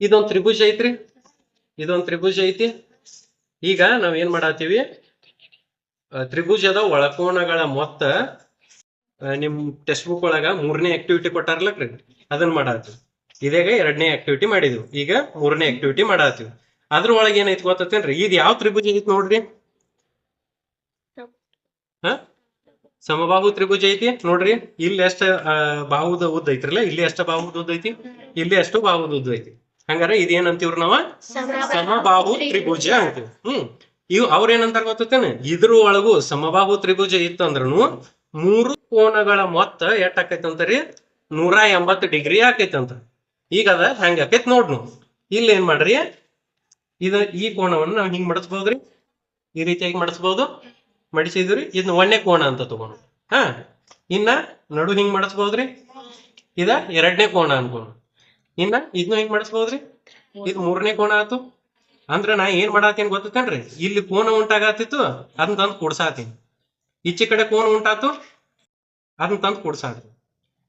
ಇದೊಂದ್ ತ್ರಿಭುಜ ಐತ್ರಿ. ಇದೊಂದು ತ್ರಿಭುಜ ಐತಿ. ಈಗ ನಾವ್ ಏನ್ ಮಾಡತ್ತೀವಿ ತ್ರಿಭುಜದ ಒಳಕೋಣಗಳ ಮೊತ್ತ ನಿಮ್ ಟೆಕ್ಸ್ಟ್ ಬುಕ್ ಒಳಗ ಮೂರನೇ ಆಕ್ಟಿವಿಟಿ ಕೊಟ್ಟಾರಲ್ಲಕ್ರಿ ಅದನ್ನ ಮಾಡತ್ತೀವಿ ಇದೇಗ ಎರಡನೇ ಆಕ್ಟಿವಿಟಿ ಮಾಡಿದ್ವಿ. ಈಗ ಮೂರನೇ ಆಕ್ಟಿವಿಟಿ ಮಾಡತ್ತೀವಿ ಅದ್ರ ಒಳಗೆ ಏನೈತಿ ಗೊತ್ತೇನ್ರಿ ಇದು ಯಾವ ತ್ರಿಭುಜ ಐತಿ ನೋಡ್ರಿ? ಹ? ಸಮಬಾಹು ತ್ರಿಭುಜ ಐತಿ ನೋಡ್ರಿ. ಇಲ್ಲಿ ಎಷ್ಟ ಬಾಹುದ ಉದ್ದ ಐತ್ರಲ್ಲ? ಇಲ್ಲಿ ಎಷ್ಟ ಬಾಹುದ ಉದ್ದ ಐತಿ? ಇಲ್ಲಿ ಎಷ್ಟು ಬಾಹುದ ಉದ್ದ ಐತಿ. ಹಂಗಾರ ಇದೇನಂತೀವ್ರಿ ನಾವ? ಸಮಬಾಹು ತ್ರಿಭುಜ. ಅಂತೀವಿ. ಹ್ಮ್. ಇವ್ ಅವ್ರ ಏನಂತಾರ ಗೊತ್ತೇನೆ ಇದ್ರ ಒಳಗೂ ಸಮಬಾಹು ತ್ರಿಭುಜ ಇತ್ತಂದ್ರನು ಮೂರು ಕೋನಗಳ ಮೊತ್ತ ಎಷ್ಟ ಆಕೈತಿ ಅಂತಾರಿ ನೂರ ಎಂಬತ್ತು ಡಿಗ್ರಿ ಆಕೈತಿ ಅಂತ ಈಗ ಅದ ಹೆಂಗ ಆಕೈತಿ ನೋಡ್ನು. ಇಲ್ಲಿ ಏನ್ ಮಾಡ್ರಿ? ಇದ ಈ ಕೋಣವನ್ನು ನಾವ್ ಹಿಂಗ್ ಮಡಸ್ಬೋದ್ರಿ? ಈ ರೀತಿಯಾಗಿ ಮಡಿಸ್ಬೋದು. ಮಡಿಸಿದ್ರಿ. ಇದನ್ನ ಒಂದೇ ಕೋಣ ಅಂತ ತಗೊಂಡು. ಹಾ. ಇನ್ನ ನಡು ಹಿಂಗ್ ಮಡಸ್ಬೋದ್ರಿ? ಇದ ಎರಡನೇ ಕೋಣ ಅನ್ಕೊಂಡು ಇನ್ನ ಇದನ್ನು ಹೆಂಗ್ ಮಾಡಿಸ್ಬೋದ್ರಿ? ಇದು ಮೂರನೇ ಕೋಣ ಆತು. ಅಂದ್ರ ನಾ ಏನ್ ಮಾಡಾತೇನ್ ಗೊತ್ತೇನ್ರಿ ಇಲ್ಲಿ ಕೋನ ಉಂಟಾಗತ್ತಿತ್ತು ಅದನ್ನ ತಂದು ಕೊಡ್ಸಾತೀನಿ. ಈಚೆ ಕಡೆ ಕೋನ ಉಂಟಾತು ಅದನ್ನ ತಂದು ಕೊಡ್ಸಾತಿ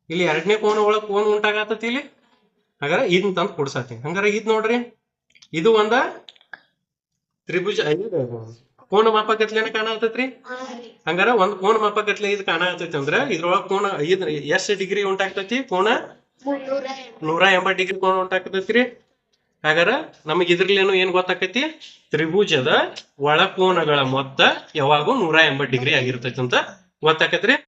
ಇಲ್ಲಿ ಎರಡನೇ ಕೋನ ಒಳಗ್ ಕೋನ ಉಂಟಾಗತ್ತತಿ ಇಲ್ಲಿ. ಹಾಗಾದ್ರೆ ಇದನ್ನ ತಂದು ಕೊಡ್ಸಾತೀನಿ. ಹಂಗಾರ ಇದ್ ನೋಡ್ರಿ ಇದು ಒಂದ ತ್ರಿಭುಜ ಕೋನ ಮಾಪಕತ್ಲೆನ ಕಾಣತೈತ್ರಿ? ಹಂಗಾರ ಒಂದ್ ಕೋನ ಮಾಪಕತ್ಲೆ ಇದು ಕಾಣತೈತಿ ಅಂದ್ರ ಇದ್ರೊಳಗ ಕೋನ ಇದ್ ಎಷ್ಟ್ ಡಿಗ್ರಿ ಉಂಟಾಗ್ತೈತಿ? ಕೋನ ನೂರ ಎಂಬತ್ ಡಿಗ್ರಿ ಕೋನ ಉಂಟಾಕತೈತ್ರಿ ಹಾಗಾರ ನಮಗ್ ಇದ್ರಲ್ಲೇನು ಏನ್ ಗೊತ್ತಾಕೈತಿ? ತ್ರಿಭುಜದ ಒಳಕೋನಗಳ ಮೊತ್ತ ಯಾವಾಗೂ ನೂರ ಎಂಬತ್ ಡಿಗ್ರಿ ಆಗಿರ್ತೈತಿ ಅಂತ ಗೊತ್ತಾಕೈತ್ರಿ?